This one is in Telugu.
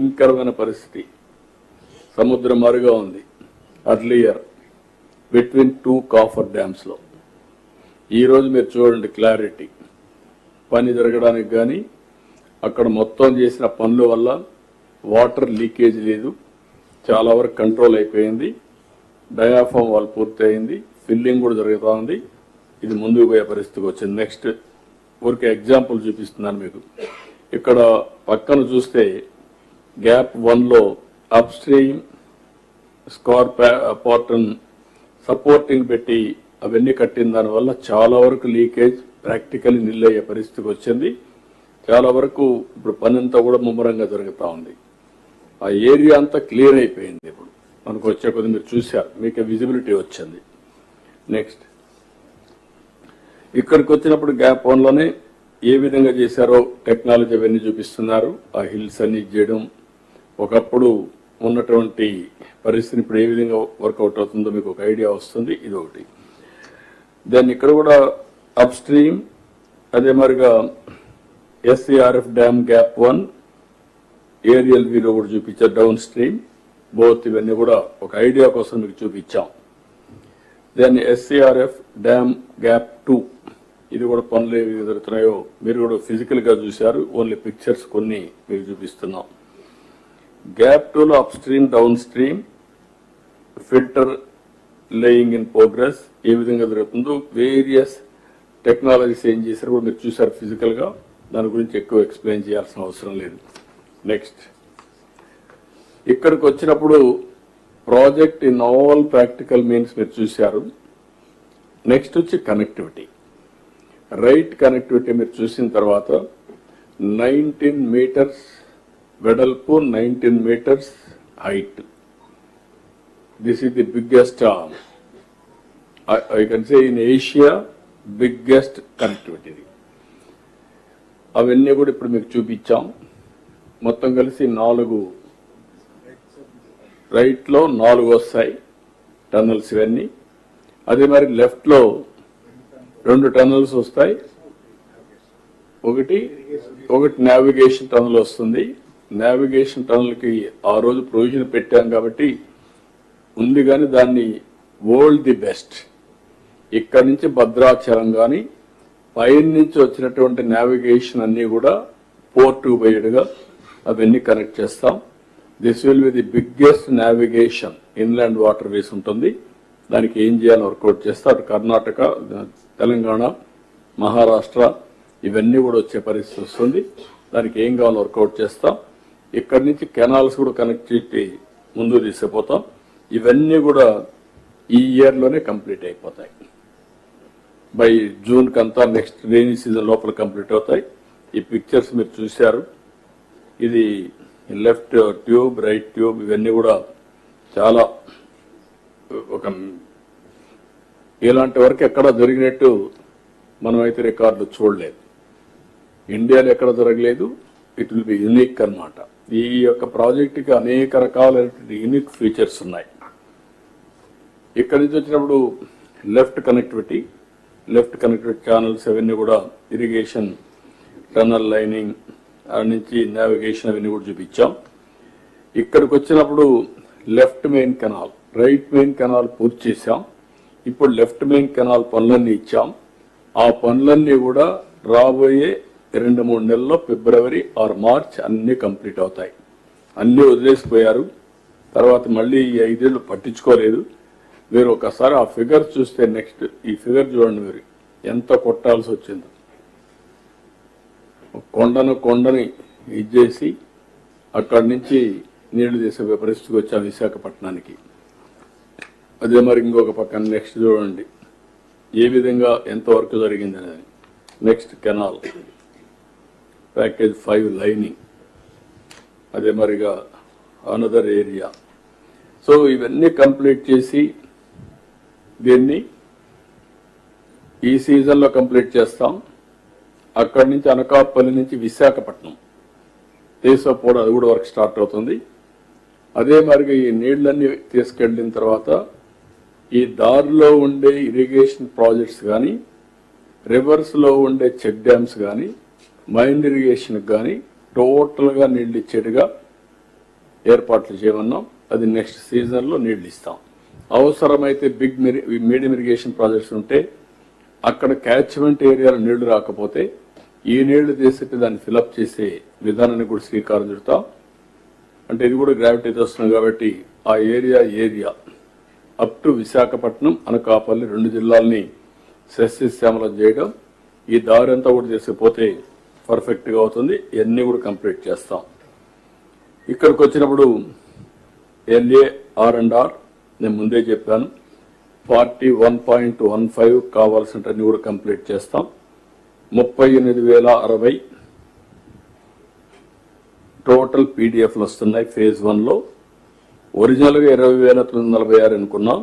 భయంకరమైన పరిస్థితి. సముద్రం మరుగా ఉంది. అర్లియర్ బిట్వీన్ టూ కాఫర్ డ్యామ్స్లో ఈరోజు మీరు చూడండి క్లారిటీ పని జరగడానికి కానీ అక్కడ మొత్తం చేసిన పనుల వల్ల వాటర్ లీకేజ్ లేదు. చాలా వరకు కంట్రోల్ అయిపోయింది. డయాఫామ్ వాళ్ళు పూర్తి అయింది. ఫిల్లింగ్ కూడా జరుగుతూ ఉంది. ఇది ముందుకు పోయే పరిస్థితికి వచ్చింది. నెక్స్ట్ ఊరికే ఎగ్జాంపుల్ చూపిస్తున్నాను మీకు. ఇక్కడ పక్కన చూస్తే గ్యాప్ వన్లో up stream scour portion supporting పెట్టి అవన్నీ కట్టిన దానివల్ల చాలా వరకు లీకేజ్ ప్రాక్టికల్ నిల్లయ్యే పరిస్థితికి వచ్చింది. చాలా వరకు ఇప్పుడు పనంతా కూడా ముమ్మరంగా జరుగుతూ ఉంది. ఆ ఏరియా అంతా క్లియర్ అయిపోయింది ఇప్పుడు. మనకు వచ్చే కొద్ది మీరు చూశారు. మీకు విజిబిలిటీ వచ్చింది. నెక్స్ట్ ఇక్కడికి వచ్చినప్పుడు గ్యాప్ వన్లోనే ఏ విధంగా చేశారో టెక్నాలజీ అవన్నీ చూపిస్తున్నారు. ఆ హిల్స్ అన్ని చేయడం ఒకప్పుడు ఉన్నటువంటి పరిస్థితిని ఇప్పుడు ఏ విధంగా వర్కౌట్ అవుతుందో మీకు ఒక ఐడియా వస్తుంది ఇది ఒకటి దాన్ని ఇక్కడ కూడా అప్ స్ట్రీమ్ అదే మరిగా SCRF dam gap one aerial వీలో కూడా చూపించారు డౌన్ స్ట్రీమ్ బోత్ ఇవన్నీ కూడా ఒక ఐడియా కోసం మీకు చూపించాం. దాన్ని ఎస్సీఆర్ఎఫ్ డ్యామ్ గ్యాప్ టూ ఇది కూడా పనులు ఏవి జరుగుతున్నాయో మీరు కూడా ఫిజికల్గా చూశారు ఓన్లీ పిక్చర్స్ కొన్ని మీకు చూపిస్తున్నాం. గ్యాప్ టూలో up stream down stream filter laying in progress ఏ విధంగా జరుగుతుందో వేరియస్ టెక్నాలజీస్ ఏం చేశారు కూడా మీరు చూశారు ఫిజికల్గా దాని గురించి ఎక్కువ ఎక్స్ప్లెయిన్ చేయాల్సిన అవసరం లేదు. నెక్స్ట్ ఇక్కడికి వచ్చినప్పుడు project in all practical means మీరు చూశారు. నెక్స్ట్ వచ్చి కనెక్టివిటీ రైట్ కనెక్టివిటీ మీరు చూసిన తర్వాత నైన్టీన్ మీటర్స్ వెడల్పు nineteen meters height. This is the biggest I can say in Asia biggest connectivity అవన్నీ కూడా ఇప్పుడు మీకు చూపించాం. మొత్తం కలిసి నాలుగు రైట్లో నాలుగు వస్తాయి టన్నల్స్ ఇవన్నీ. అదే మరి లెఫ్ట్లో రెండు టన్నల్స్ వస్తాయి. ఒకటి ఒకటి నావిగేషన్ టనల్ వస్తుంది. నావిగేషన్ టనల్కి ఆ రోజు ప్రొవిజన్ పెట్టాం కాబట్టి ఉంది కానీ దాన్ని వరల్డ్ ది బెస్ట్ ఇక్కడ నుంచి భద్రాచలం కానీ పైన నుంచి వచ్చినటువంటి నావిగేషన్ అన్నీ కూడా పోర్ట్ పోయేట్టుగా అవన్నీ కనెక్ట్ చేస్తాం. This will be the biggest navigation inland water ways ఉంటుంది. దానికి ఏం చేయాలని వర్కౌట్ చేస్తారు కర్ణాటక తెలంగాణ మహారాష్ట్ర ఇవన్నీ కూడా వచ్చే పరిస్థితి వస్తుంది. దానికి ఏం కావాలో వర్కౌట్ చేస్తాం. ఇక్కడి నుంచి కెనాల్స్ కూడా కనెక్ట్ చేసి ముందు తీసుకుపోతాం. ఇవన్నీ కూడా ఈ ఇయర్లోనే కంప్లీట్ అయిపోతాయి. బై జూన్ కంతా నెక్స్ట్ రైనీ సీజన్ లోపల కంప్లీట్ అవుతాయి. ఈ పిక్చర్స్ మీరు చూశారు. ఇది లెఫ్ట్ ట్యూబ్ రైట్ ట్యూబ్ ఇవన్నీ కూడా చాలా ఒక ఇలాంటి వరకు ఎక్కడ జరిగినట్టు మనం అయితే రికార్డులు చూడలేదు. ఇండియాలో ఎక్కడ జరగలేదు. ఇట్ విల్ బి యునిక్ అన్నమాట. ఈ యొక్క ప్రాజెక్టుకి అనేక రకాలైనటువంటి యూనిక్ ఫీచర్స్ ఉన్నాయి. ఇక్కడి నుంచి వచ్చినప్పుడు left connectivity left connectivity channels అవన్నీ కూడా ఇరిగేషన్ టనల్ లైనింగ్ అక్కడి నుంచి నావిగేషన్ అవన్నీ కూడా చూపించాం. ఇక్కడికి వచ్చినప్పుడు left main canal right main canal పూర్తి చేశాం. ఇప్పుడు లెఫ్ట్ మెయిన్ కెనాల్ పనులన్నీ ఇచ్చాం. ఆ పనులన్నీ కూడా రాబోయే రెండు మూడు నెలల్లో ఫిబ్రవరి ఆర్ మార్చ్ అన్ని కంప్లీట్ అవుతాయి. అన్ని వదిలేసిపోయారు. తర్వాత మళ్ళీ ఈ ఐదేళ్ళు పట్టించుకోలేదు. మీరు ఒకసారి ఆ ఫిగర్ చూస్తే నెక్స్ట్ ఈ ఫిగర్ చూడండి మీరు. ఎంత కొట్టాల్సి వచ్చిందో. కొండను కొండని ఇచ్చేసి అక్కడి నుంచి నీళ్ళు తీసే పరిస్థితికి వచ్చాం విశాఖపట్నానికి. అదే మరి ఇంకొక పక్కన నెక్స్ట్ చూడండి. ఏ విధంగా ఎంతవరకు జరిగింది అనేది next canal. Package five lining అదే మరిగా అనదర్ ఏరియా సో ఇవన్నీ కంప్లీట్ చేసి దీన్ని ఈ సీజన్లో కంప్లీట్ చేస్తాం. అక్కడి నుంచి అనకాపల్లి నుంచి విశాఖపట్నం. తీసుకపోవడం అది కూడా వర్క్ స్టార్ట్ అవుతుంది. అదే మరిగా ఈ నీళ్ళన్నీ తీసుకెళ్ళిన తర్వాత ఈ దారిలో ఉండే ఇరిగేషన్ ప్రాజెక్ట్స్ కానీ రివర్స్లో ఉండే చెక్ డ్యామ్స్ కానీ మైండ్ ఇరిగేషన్ కానీ టోటల్గా నీళ్ళు ఇచ్చేట్టుగా ఏర్పాట్లు చేయమన్నాం. అది నెక్స్ట్ సీజన్లో నీళ్ళు ఇస్తాం అవసరమైతే బిగ్ మీడియం ఇరిగేషన్ ప్రాజెక్ట్స్ ఉంటే అక్కడ క్యాచ్మెంట్ ఏరియాలో నీళ్ళు రాకపోతే ఈ నీళ్ళు తీసేటి దాన్ని ఫిలప్ చేసే విధానాన్ని కూడా శ్రీకారం చుడతాం అంటే ఇది కూడా గ్రావిటీ వస్తుంది కాబట్టి ఆ area area. Up to Visakhapatnam Anakapalli రెండు జిల్లాల్ని సస్యశ్యామలం చేయడం. ఈ దారి అంతా కూడా చేసుకుపోతే పర్ఫెక్ట్గా అవుతుంది. ఇవన్నీ కూడా కంప్లీట్ చేస్తాం. ఇక్కడికి వచ్చినప్పుడు ఎల్ఏ ఆర్ అండ్ ఆర్ నేను ముందే చెప్పాను. Forty one point one five కావాల్సినవన్నీ కూడా కంప్లీట్ చేస్తాం. ముప్పై ఎనిమిది వేల అరవై టోటల్ పీడిఎఫ్లు వస్తున్నాయి. ఫేజ్ వన్లో. ఒరిజినల్గా ఇరవై వేల తొమ్మిది వందల నలభై ఆరు అనుకున్నాం.